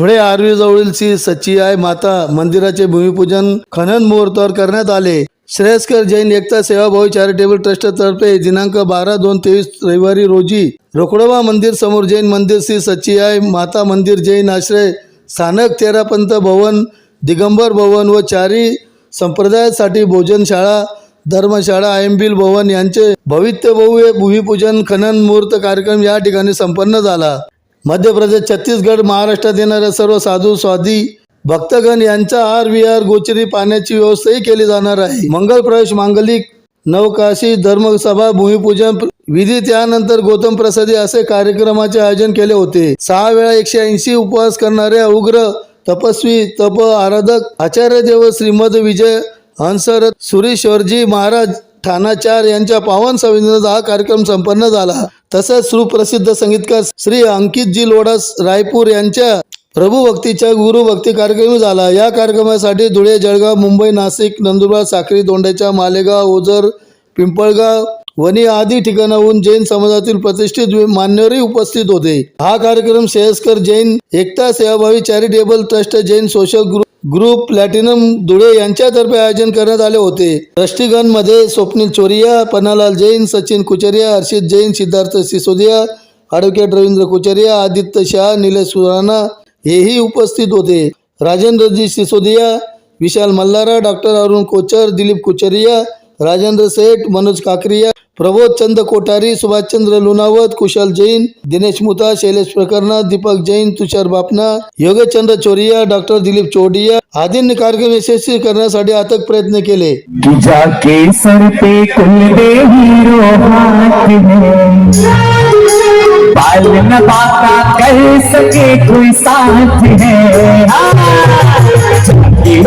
Dhule RV जवळील श्री सच्चिआय माता मंदिराचे भूमिपूजन खनन मुहूर्तावर करण्यात आले. श्रेयस्कर जैन एकता सेवाभावी चॅरिटेबल ट्रस्ट तर्फे दिनांक बारा दोन तेवीस रविवारी रोजी रोकडोबा मंदिर समोर जैन मंदिर श्री सच्चिआय माता मंदिर जैन आश्रय स्थानक तेरापंत भवन दिगंबर भवन व चारी संप्रदायासाठी भोजनशाळा धर्मशाळा आयंबिल भवन यांचे भवित्यभव्य भूमिपूजन खनन मुहूर्त कार्यक्रम या ठिकाणी संपन्न झाला. मध्य प्रदेश छत्तीसगड महाराष्ट्रात येणाऱ्या सर्व साधू स्वादी भक्तगण यांचा आर व्ही आर गोचरी पाण्याची व्यवस्थाही केली जाणार आहे. मंगल प्रवेश मांगलिक नवकाशी धर्मसभा भूमिपूजन विधी त्यानंतर गौतम प्रसादी असे कार्यक्रमाचे आयोजन केले होते. सहा वेळा एकशे ऐंशी उपवास करणाऱ्या उग्र तपस्वी तप आराधक आचार्य देव श्रीमद विजय हंसरथ सुरेश्वरजी महाराज ठाणाचार यांच्या पावन संवेदनाचा हा कार्यक्रम संपन्न झाला. तसेच सुप्रसिद्ध संगीतकार श्री अंकितजी लोडस रायपूर यांच्या प्रभू भक्तीच्या गुरु भक्ती कार्यक्रम झाला. या कार्यक्रमासाठी धुळे जळगाव मुंबई नाशिक नंदुरबार साक्री दोंड्याच्या मालेगाव ओझर पिंपळगाव वणी आदी ठिकाणाहून जैन समाजातील प्रतिष्ठित मान्यवरही उपस्थित होते. हा कार्यक्रम श्रेयस्कर जैन एकता सेवाभावी charitable trust Jain social group group platinum Dhule यांच्यातर्फे आयोजन करण्यात आले होते. ट्रस्टीगणमध्ये स्वप्नील चोरिया पन्नालाल जैन सचिन कुचरिया हर्षित जैन सिद्धार्थ सिसोदिया ॲडव्होकेट रवींद्र कुचरिया आदित्य शाह निलेश सुराणा हेही उपस्थित होते. राजेंद्रजी सिसोदिया विशाल मल्हारा डॉक्टर अरुण कोचर दिलीप कुचरिया राजेंद्र सेठ मनोज काकरिया प्रबोध चंद कोठारी सुभाषचंद्र लुनावत कुशल जैन, दिनेश मुता शैलेश प्रकरणा, दीपक जैन, तुषार बापना, योगेश चंद्र चोरिया, डॉक्टर दिलीप चोडिया आदींनी कार्यक्रम यशस्वी करण्यासाठी अथक प्रयत्न केले. तुझा केसर पे न कुलदेवी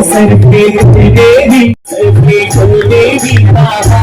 सर पे का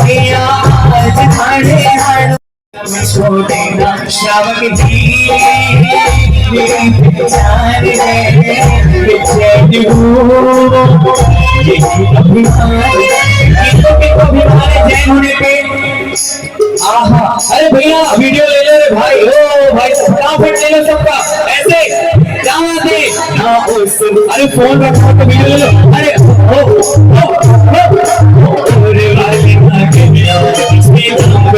मैया आज ठाणे हाणू आहा अरे भैया वीडियो ले लो रे भाई ओ भाई फटाफट ले लो सबका ऐसे क्या बात है अरे फोन रखो तो वीडियो ले लो अरे ओ ओ ओ अरे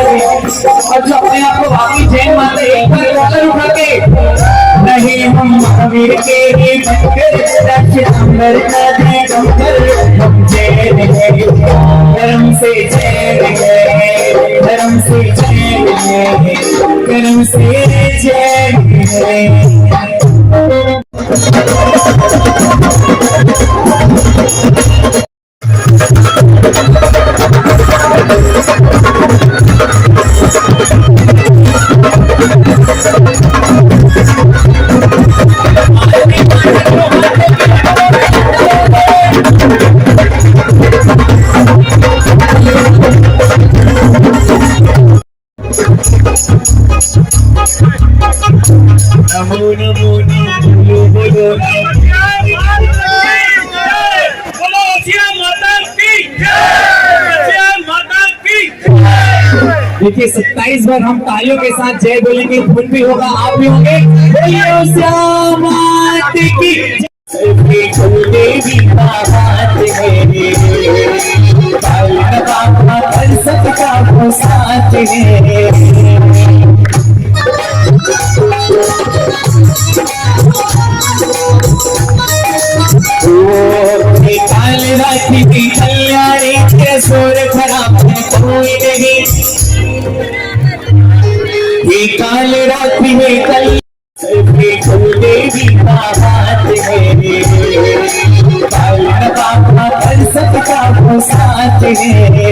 और जो अपने आप को बाकी जैन मानते एक बार कॉलर उठा के, नहीं हम महावीर के ही बनकर राष्ट्र पर दादी पर हम चैन है कर्म से चैन है कर्म से चैन है कर्म से चैन है। नमो Namo Namo देखिए, सत्ताईस बार हम तालियों के साथ जय बोलेंगे धुन भी होगा, आप भी होंगे। काल रात्रि में कल कुलदेवी का हाथ है पालन बाबा पर सबका वो साथ है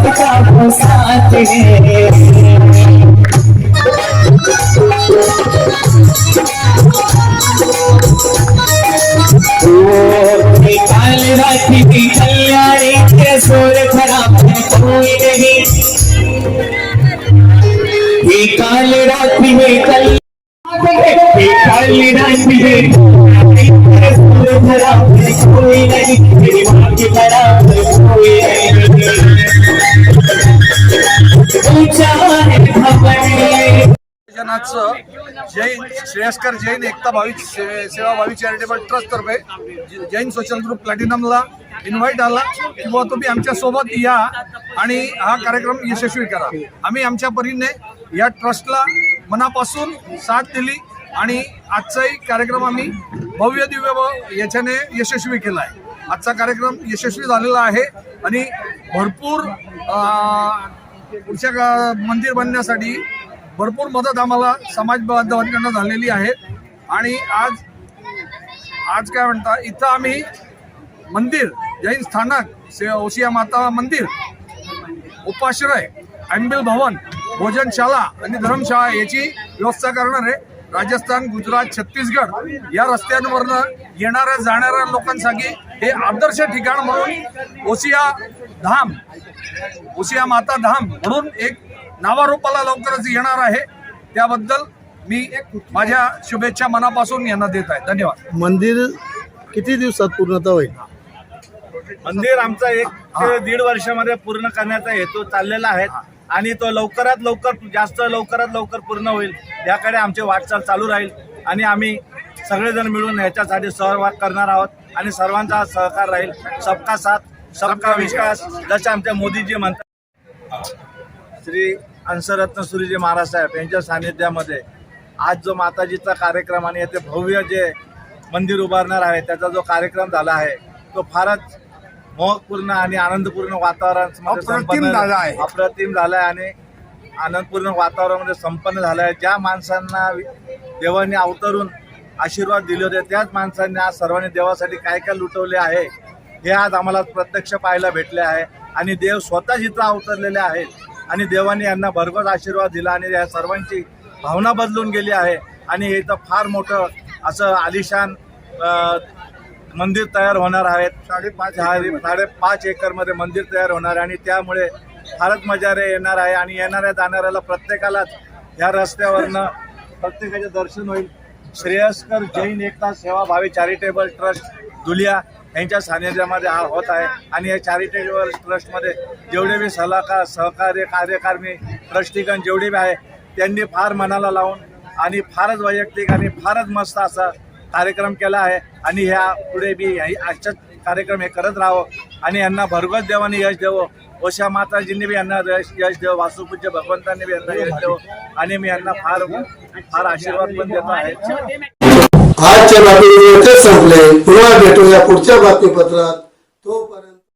पर सबका वो साथ है ये काल रात्रि की कल्याणी के सोर खराब है कोई नहीं ये काल रात्रि में कल ये काल रात्रि में सोर खराब है कोई नहीं मेरी माँ के बराबर कोई नहीं जैन श्रेयस्कर जैन एकता भावी सेवा भावी चॅरिटेबल ट्रस्ट तर्फे जैन सोशल ग्रुप प्लॅटिनमला इन्व्हाइट आला. किंवा तुम्ही आमच्यासोबत या आणि हा कार्यक्रम यशस्वी करा. आम्ही आमच्या परीने या ट्रस्टला मनापासून साथ दिली आणि आजचाही कार्यक्रम आम्ही भव्य दिव्य याच्याने यशस्वी केला आहे. आजचा कार्यक्रम यशस्वी झालेला आहे आणि भरपूर पुढच्या का- मंदिर बनण्यासाठी भरपूर मदत आम्हाला समाज बांधवांकडनं झालेली आहे. आणि आज आज काय म्हणता इथं आम्ही मंदिर जैन स्थानक से ओसिया माता मंदिर उपाश्रय अँबिल भवन भोजनशाला आणि धर्मशाळा याची व्यवस्था करणार आहे. राजस्थान गुजरात छत्तीसगड या रस्त्यांवरनं येणाऱ्या जाणाऱ्या लोकांसाठी हे आदर्श ठिकाण म्हणून ओसिया धाम उसिया माता धाम म्हणून एक नावारूपाला लवकरच येणार आहे. त्याबद्दल मी माझ्या शुभेच्छा मनापासून यांना देत आहे. धन्यवाद. मंदिर किती दिवसात पूर्णता होईल? मंदिर आमचा एक ते दीड वर्षामध्ये पूर्ण करण्याचा हेतू चाललेला आहे आणि तो लवकरात लवकर जास्त लवकरात लवकर पूर्ण होईल. याकडे आमची वाटचाल चालू राहील आणि आम्ही सगळेजण मिळून याच्यासाठी सहभाग करणार आहोत. आणि सर्वांचा सहकार राहील. सबका साथ सबका विकास जसे आमच्या मोदीजी म्हणतात. श्री अंशरत्न सुरीजी महाराज साहेब यांच्या सानिध्यामध्ये आज जो माताजीचा कार्यक्रम आणि येथे भव्य जे मंदिर उभारणार आहे त्याचा जो कार्यक्रम झाला आहे तो फारच मोहकपूर्ण आणि आनंदपूर्ण वातावरण आहे. अप्रतिम झाला आहे आणि आनंदपूर्ण वातावरणामध्ये संपन्न झालं आहे. ज्या माणसांना देवाने अवतरून आशीर्वाद दिले होते. त्याच माणसांनी आज सर्वांनी देवासाठी काय काय लुटवले आहे हे आज आम्हाला प्रत्यक्ष पाहायला भेटले आहे. आणि देव स्वतः इथं अवतरलेले आहेत. आणि देवाने यांना भरघोस आशीर्वाद दिला आणि या सर्वांची भावना बदलून गेली आहे. आणि हे इथं फार मोठं असं आलिशान मंदिर तयार होणार आहेत साडेपाच साडेपाच एकरमध्ये मंदिर तयार होणार आहे आणि त्यामुळे फारच मजा रे येणार आहे. आणि येणाऱ्या जाणाऱ्याला प्रत्येकालाच ह्या रस्त्यावरनं प्रत्येकाचे दर्शन होईल. श्रेयस्कर जैन एकता सेवा भावी चॅरिटेबल ट्रस्ट दुलिया यांच्या सानिध्यामध्ये हा होत आहे. आणि या चॅरिटेबल ट्रस्टमध्ये जेवढे बी सलाहकार सहकार्य कार्यकारणी ट्रस्टीगण जेवढे बी आहे त्यांनी फार मनाला लावून आणि फारच वैयक्तिक आणि फारच मस्त असा कार्यक्रम केला आहे. आणि ह्या पुढे बी ह्या- आजच्याच कार्यक्रम हे करत राहावं. आणि यांना भरघोस देवाने यश देवो ओशा माताजींनी बी यांना यश देव वासुपूज्य भगवंतांनी बी यांना यश देव आणि मी यांना फार फार आशीर्वाद पण देतो आहे. आजच्या बातमीपत्र संपले. पुन्हा भेटूया पुढच्या बातमीपत्रात.